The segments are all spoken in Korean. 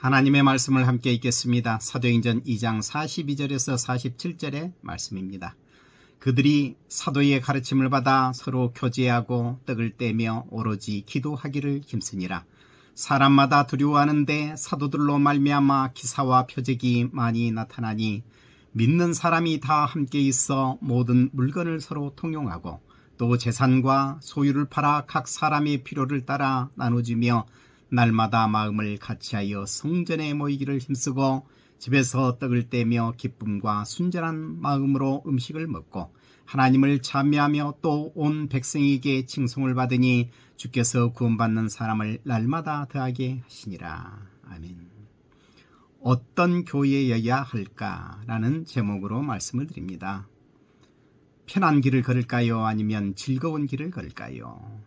하나님의 말씀을 함께 읽겠습니다. 사도행전 2장 42절에서 47절의 말씀입니다. 그들이 사도의 가르침을 받아 서로 교제하고 떡을 떼며 오로지 기도하기를 힘쓰니라. 사람마다 두려워하는데 사도들로 말미암아 기사와 표적이 많이 나타나니 믿는 사람이 다 함께 있어 모든 물건을 서로 통용하고 또 재산과 소유를 팔아 각 사람의 필요를 따라 나눠주며 날마다 마음을 같이하여 성전에 모이기를 힘쓰고 집에서 떡을 떼며 기쁨과 순전한 마음으로 음식을 먹고 하나님을 찬미하며 또 온 백성에게 칭송을 받으니 주께서 구원받는 사람을 날마다 더하게 하시니라. 아멘. 어떤 교회여야 할까라는 제목으로 말씀을 드립니다. 편한 길을 걸을까요? 아니면 즐거운 길을 걸을까요?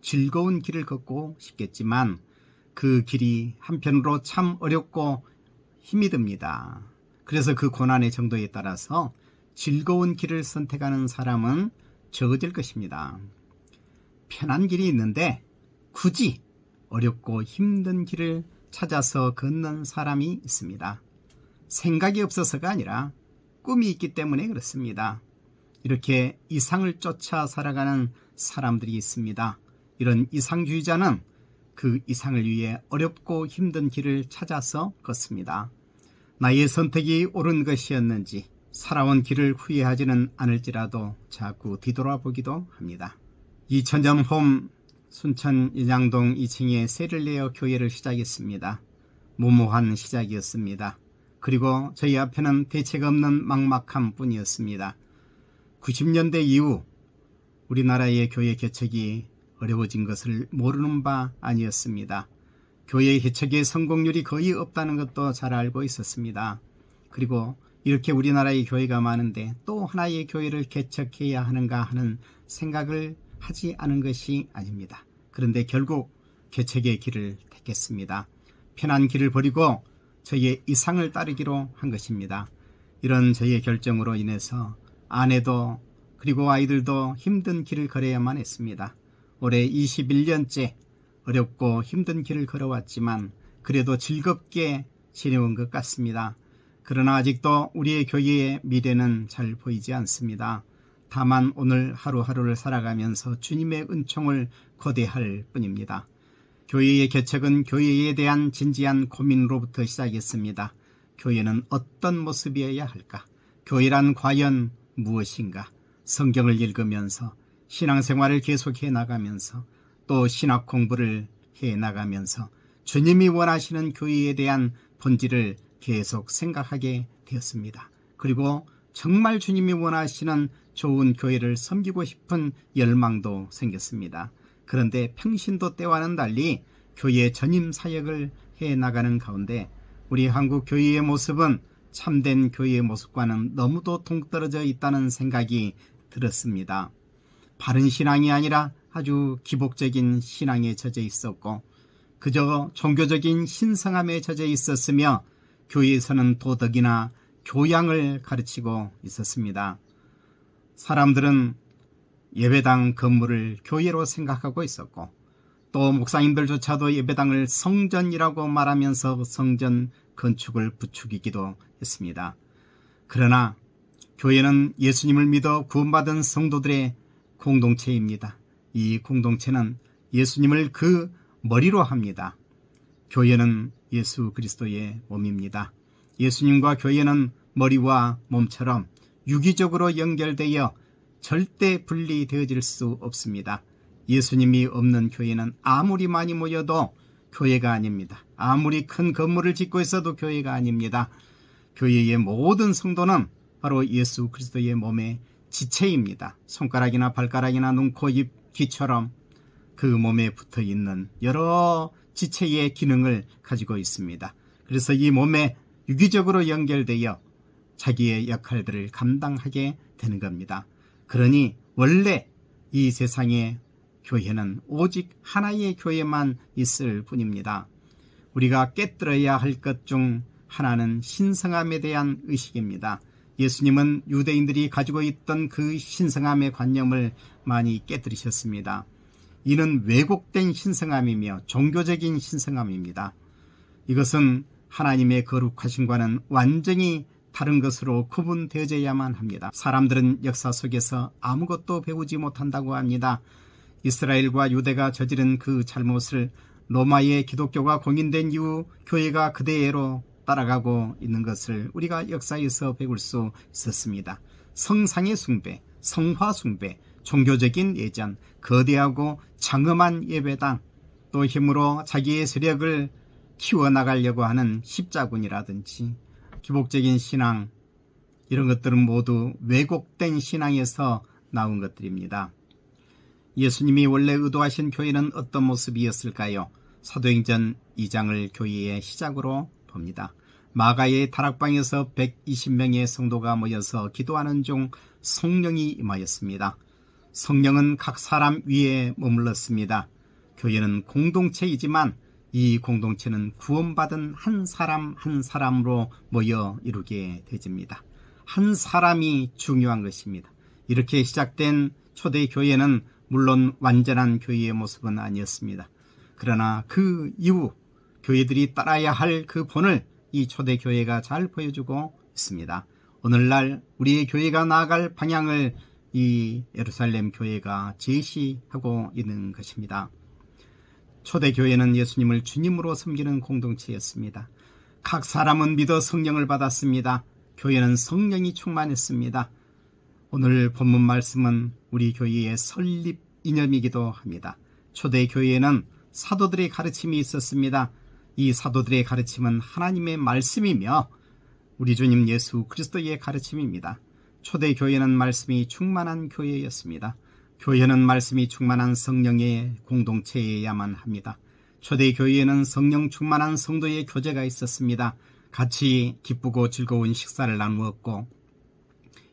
즐거운 길을 걷고 싶겠지만 그 길이 한편으로 참 어렵고 힘이 듭니다. 그래서 그 고난의 정도에 따라서 즐거운 길을 선택하는 사람은 적어질 것입니다. 편한 길이 있는데 굳이 어렵고 힘든 길을 찾아서 걷는 사람이 있습니다. 생각이 없어서가 아니라 꿈이 있기 때문에 그렇습니다. 이렇게 이상을 쫓아 살아가는 사람들이 있습니다. 이런 이상주의자는 그 이상을 위해 어렵고 힘든 길을 찾아서 걷습니다. 나의 선택이 옳은 것이었는지 살아온 길을 후회하지는 않을지라도 자꾸 뒤돌아보기도 합니다. 2000년 홈 순천 인양동 2층에 세를 내어 교회를 시작했습니다. 무모한 시작이었습니다. 그리고 저희 앞에는 대책 없는 막막함 뿐이었습니다. 90년대 이후 우리나라의 교회 개척이 어려워진 것을 모르는 바 아니었습니다. 교회 개척의 성공률이 거의 없다는 것도 잘 알고 있었습니다. 그리고 이렇게 우리나라의 교회가 많은데 또 하나의 교회를 개척해야 하는가 하는 생각을 하지 않은 것이 아닙니다. 그런데 결국 개척의 길을 택했습니다. 편한 길을 버리고 저의 이상을 따르기로 한 것입니다. 이런 저의 결정으로 인해서 아내도 그리고 아이들도 힘든 길을 걸어야만 했습니다. 올해 21년째 어렵고 힘든 길을 걸어왔지만 그래도 즐겁게 지내온 것 같습니다. 그러나 아직도 우리의 교회의 미래는 잘 보이지 않습니다. 다만 오늘 하루하루를 살아가면서 주님의 은총을 거대할 뿐입니다. 교회의 개척은 교회에 대한 진지한 고민으로부터 시작했습니다. 교회는 어떤 모습이어야 할까? 교회란 과연 무엇인가? 성경을 읽으면서 신앙생활을 계속해 나가면서 또 신학 공부를 해 나가면서 주님이 원하시는 교회에 대한 본질을 계속 생각하게 되었습니다. 그리고 정말 주님이 원하시는 좋은 교회를 섬기고 싶은 열망도 생겼습니다. 그런데 평신도 때와는 달리 교회 전임 사역을 해 나가는 가운데 우리 한국 교회의 모습은 참된 교회의 모습과는 너무도 동떨어져 있다는 생각이 들었습니다. 바른 신앙이 아니라 아주 기복적인 신앙에 젖어 있었고 그저 종교적인 신성함에 젖어 있었으며 교회에서는 도덕이나 교양을 가르치고 있었습니다. 사람들은 예배당 건물을 교회로 생각하고 있었고 또 목사님들조차도 예배당을 성전이라고 말하면서 성전 건축을 부추기기도 했습니다. 그러나 교회는 예수님을 믿어 구원받은 성도들의 공동체입니다. 이 공동체는 예수님을 그 머리로 합니다. 교회는 예수 그리스도의 몸입니다. 예수님과 교회는 머리와 몸처럼 유기적으로 연결되어 절대 분리되어질 수 없습니다. 예수님이 없는 교회는 아무리 많이 모여도 교회가 아닙니다. 아무리 큰 건물을 짓고 있어도 교회가 아닙니다. 교회의 모든 성도는 바로 예수 그리스도의 몸의 지체입니다. 손가락이나 발가락이나 눈, 코, 입, 귀처럼 그 몸에 붙어 있는 여러 지체의 기능을 가지고 있습니다. 그래서 이 몸에 유기적으로 연결되어 자기의 역할들을 감당하게 되는 겁니다. 그러니 원래 이 세상에 교회는 오직 하나의 교회만 있을 뿐입니다. 우리가 깨뜨려야 할 것 중 하나는 신성함에 대한 의식입니다. 예수님은 유대인들이 가지고 있던 그 신성함의 관념을 많이 깨뜨리셨습니다. 이는 왜곡된 신성함이며 종교적인 신성함입니다. 이것은 하나님의 거룩하심과는 완전히 다른 것으로 구분되어져야만 합니다. 사람들은 역사 속에서 아무것도 배우지 못한다고 합니다. 이스라엘과 유대가 저지른 그 잘못을 로마의 기독교가 공인된 이후 교회가 그대로 따라가고 있는 것을 우리가 역사에서 배울 수 있었습니다. 성상의 숭배, 성화 숭배, 종교적인 예전, 거대하고 장엄한 예배당, 또 힘으로 자기의 세력을 키워나가려고 하는 십자군이라든지 기복적인 신앙, 이런 것들은 모두 왜곡된 신앙에서 나온 것들입니다. 예수님이 원래 의도하신 교회는 어떤 모습이었을까요? 사도행전 2장을 교회의 시작으로 봅니다. 마가의 다락방에서 120명의 성도가 모여서 기도하는 중 성령이 임하였습니다. 성령은 각 사람 위에 머물렀습니다. 교회는 공동체이지만 이 공동체는 구원받은 한 사람 한 사람으로 모여 이루게 되집니다. 한 사람이 중요한 것입니다. 이렇게 시작된 초대 교회는 물론 완전한 교회의 모습은 아니었습니다. 그러나 그 이후 교회들이 따라야 할 그 본을 이 초대 교회가 잘 보여주고 있습니다. 오늘날 우리의 교회가 나아갈 방향을 이 예루살렘 교회가 제시하고 있는 것입니다. 초대 교회는 예수님을 주님으로 섬기는 공동체였습니다. 각 사람은 믿어 성령을 받았습니다. 교회는 성령이 충만했습니다. 오늘 본문 말씀은 우리 교회의 설립 이념이기도 합니다. 초대 교회에는 사도들의 가르침이 있었습니다. 이 사도들의 가르침은 하나님의 말씀이며 우리 주님 예수 그리스도의 가르침입니다. 초대 교회는 말씀이 충만한 교회였습니다. 교회는 말씀이 충만한 성령의 공동체여야만 합니다. 초대 교회에는 성령 충만한 성도의 교제가 있었습니다. 같이 기쁘고 즐거운 식사를 나누었고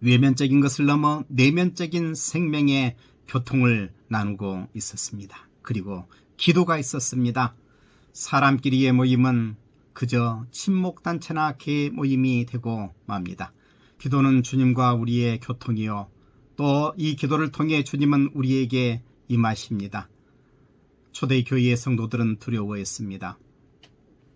외면적인 것을 넘어 내면적인 생명의 교통을 나누고 있었습니다. 그리고 기도가 있었습니다. 사람끼리의 모임은 그저 친목단체나 개 모임이 되고 맙니다. 기도는 주님과 우리의 교통이요. 또 이 기도를 통해 주님은 우리에게 임하십니다. 초대 교회의 성도들은 두려워했습니다.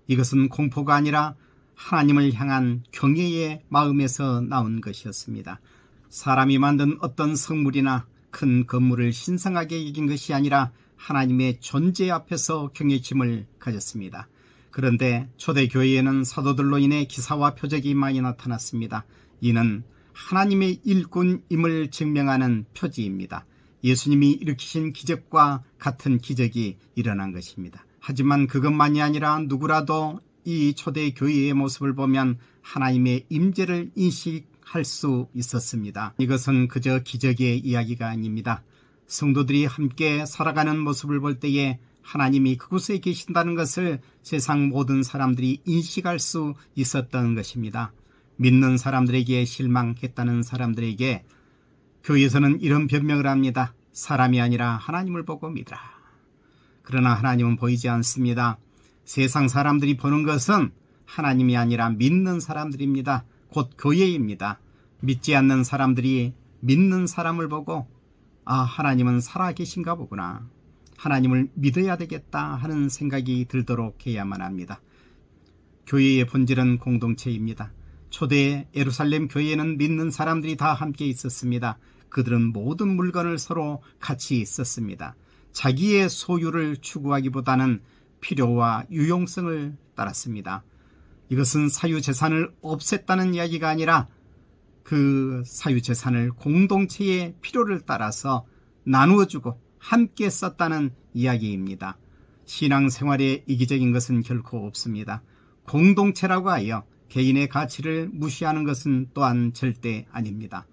이것은 공포가 아니라 하나님을 향한 경외의 마음에서 나온 것이었습니다. 사람이 만든 어떤 성물이나 큰 건물을 신성하게 여긴 것이 아니라 하나님의 존재 앞에서 경외심을 가졌습니다. 그런데 초대교회에는 사도들로 인해 기사와 표적이 많이 나타났습니다. 이는 하나님의 일꾼임을 증명하는 표지입니다. 예수님이 일으키신 기적과 같은 기적이 일어난 것입니다. 하지만 그것만이 아니라 누구라도 이 초대 교회의 모습을 보면 하나님의 임재를 인식할 수 있었습니다. 이것은 그저 기적의 이야기가 아닙니다. 성도들이 함께 살아가는 모습을 볼 때에 하나님이 그곳에 계신다는 것을 세상 모든 사람들이 인식할 수 있었던 것입니다. 믿는 사람들에게 실망했다는 사람들에게 교회에서는 이런 변명을 합니다. 사람이 아니라 하나님을 보고 믿으라. 그러나 하나님은 보이지 않습니다. 세상 사람들이 보는 것은 하나님이 아니라 믿는 사람들입니다. 곧 교회입니다. 믿지 않는 사람들이 믿는 사람을 보고 아, 하나님은 살아계신가 보구나. 하나님을 믿어야 되겠다 하는 생각이 들도록 해야만 합니다. 교회의 본질은 공동체입니다. 초대 예루살렘 교회에는 믿는 사람들이 다 함께 있었습니다. 그들은 모든 물건을 서로 같이 있었습니다. 자기의 소유를 추구하기보다는 필요와 유용성을 따랐습니다. 이것은 사유재산을 없앴다는 이야기가 아니라 그 사유재산을 공동체의 필요를 따라서 나누어주고 함께 썼다는 이야기입니다. 신앙생활에 이기적인 것은 결코 없습니다. 공동체라고 하여 개인의 가치를 무시하는 것은 또한 절대 아닙니다.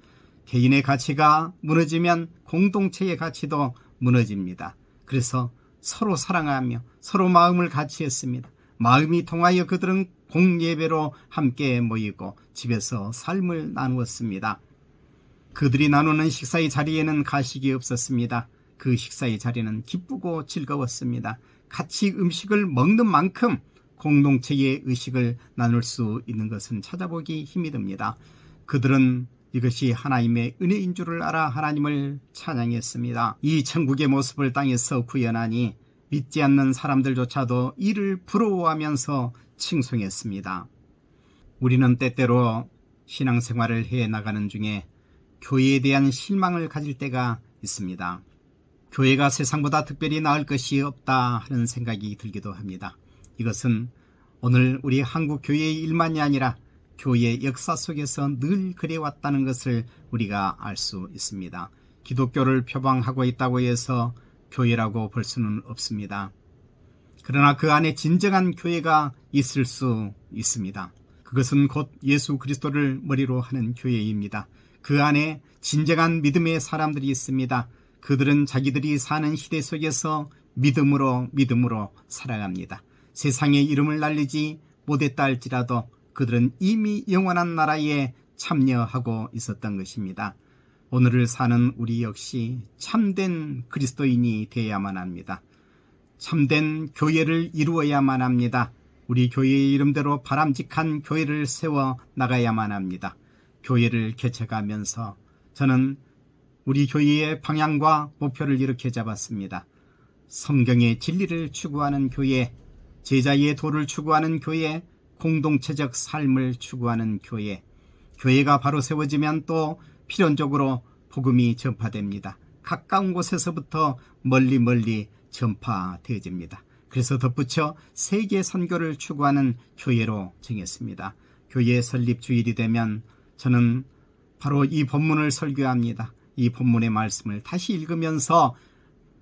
개인의 가치가 무너지면 공동체의 가치도 무너집니다. 그래서 서로 사랑하며 서로 마음을 같이 했습니다. 마음이 통하여 그들은 공예배로 함께 모이고 집에서 삶을 나누었습니다. 그들이 나누는 식사의 자리에는 가식이 없었습니다. 그 식사의 자리는 기쁘고 즐거웠습니다. 같이 음식을 먹는 만큼 공동체의 의식을 나눌 수 있는 것은 찾아보기 힘이 듭니다. 그들은 이것이 하나님의 은혜인 줄을 알아 하나님을 찬양했습니다. 이 천국의 모습을 땅에서 구현하니 믿지 않는 사람들조차도 이를 부러워하면서 칭송했습니다. 우리는 때때로 신앙생활을 해 나가는 중에 교회에 대한 실망을 가질 때가 있습니다. 교회가 세상보다 특별히 나을 것이 없다 하는 생각이 들기도 합니다. 이것은 오늘 우리 한국 교회의 일만이 아니라 교회 역사 속에서 늘 그래왔다는 것을 우리가 알 수 있습니다. 기독교를 표방하고 있다고 해서 교회라고 볼 수는 없습니다. 그러나 그 안에 진정한 교회가 있을 수 있습니다. 그것은 곧 예수 그리스도를 머리로 하는 교회입니다. 그 안에 진정한 믿음의 사람들이 있습니다. 그들은 자기들이 사는 시대 속에서 믿음으로 믿음으로 살아갑니다. 세상의 이름을 날리지 못했다 할지라도 그들은 이미 영원한 나라에 참여하고 있었던 것입니다. 오늘을 사는 우리 역시 참된 그리스도인이 되어야만 합니다. 참된 교회를 이루어야만 합니다. 우리 교회의 이름대로 바람직한 교회를 세워 나가야만 합니다. 교회를 개척하면서 저는 우리 교회의 방향과 목표를 이렇게 잡았습니다. 성경의 진리를 추구하는 교회, 제자의 도를 추구하는 교회, 공동체적 삶을 추구하는 교회, 교회가 바로 세워지면 또 필연적으로 복음이 전파됩니다. 가까운 곳에서부터 멀리 멀리 전파되어집니다. 그래서 덧붙여 세계 선교를 추구하는 교회로 정했습니다. 교회 설립 주일이 되면 저는 바로 이 본문을 설교합니다. 이 본문의 말씀을 다시 읽으면서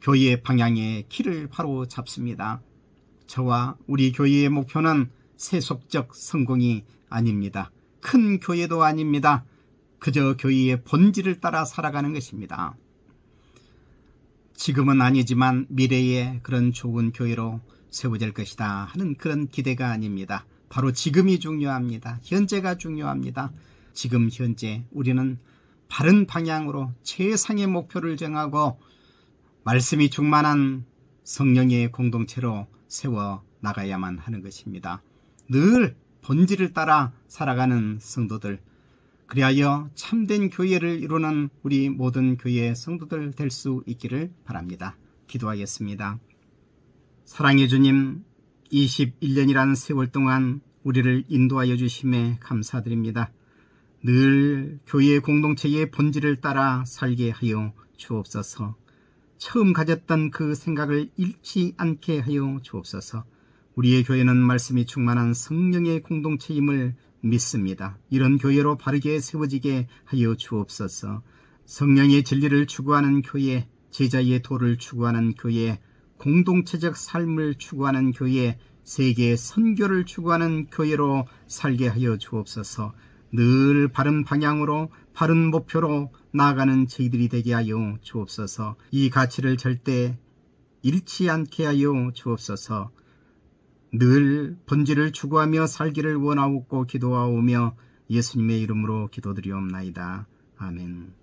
교회의 방향의 길을 바로 잡습니다. 저와 우리 교회의 목표는 세속적 성공이 아닙니다. 큰 교회도 아닙니다. 그저 교회의 본질을 따라 살아가는 것입니다. 지금은 아니지만 미래에 그런 좋은 교회로 세워질 것이다 하는 그런 기대가 아닙니다. 바로 지금이 중요합니다. 현재가 중요합니다. 지금 현재 우리는 바른 방향으로 최상의 목표를 정하고 말씀이 충만한 성령의 공동체로 세워 나가야만 하는 것입니다. 늘 본질을 따라 살아가는 성도들, 그리하여 참된 교회를 이루는 우리 모든 교회 성도들 될 수 있기를 바랍니다. 기도하겠습니다. 사랑해 주님, 21년이라는 세월 동안 우리를 인도하여 주심에 감사드립니다. 늘 교회 공동체의 본질을 따라 살게 하여 주옵소서. 처음 가졌던 그 생각을 잃지 않게 하여 주옵소서. 우리의 교회는 말씀이 충만한 성령의 공동체임을 믿습니다. 이런 교회로 바르게 세워지게 하여 주옵소서. 성령의 진리를 추구하는 교회, 제자의 도를 추구하는 교회, 공동체적 삶을 추구하는 교회, 세계 선교를 추구하는 교회로 살게 하여 주옵소서. 늘 바른 방향으로 바른 목표로 나아가는 저희들이 되게 하여 주옵소서. 이 가치를 절대 잃지 않게 하여 주옵소서. 늘 본질을 추구하며 살기를 원하옵고 기도하오며 예수님의 이름으로 기도드리옵나이다. 아멘.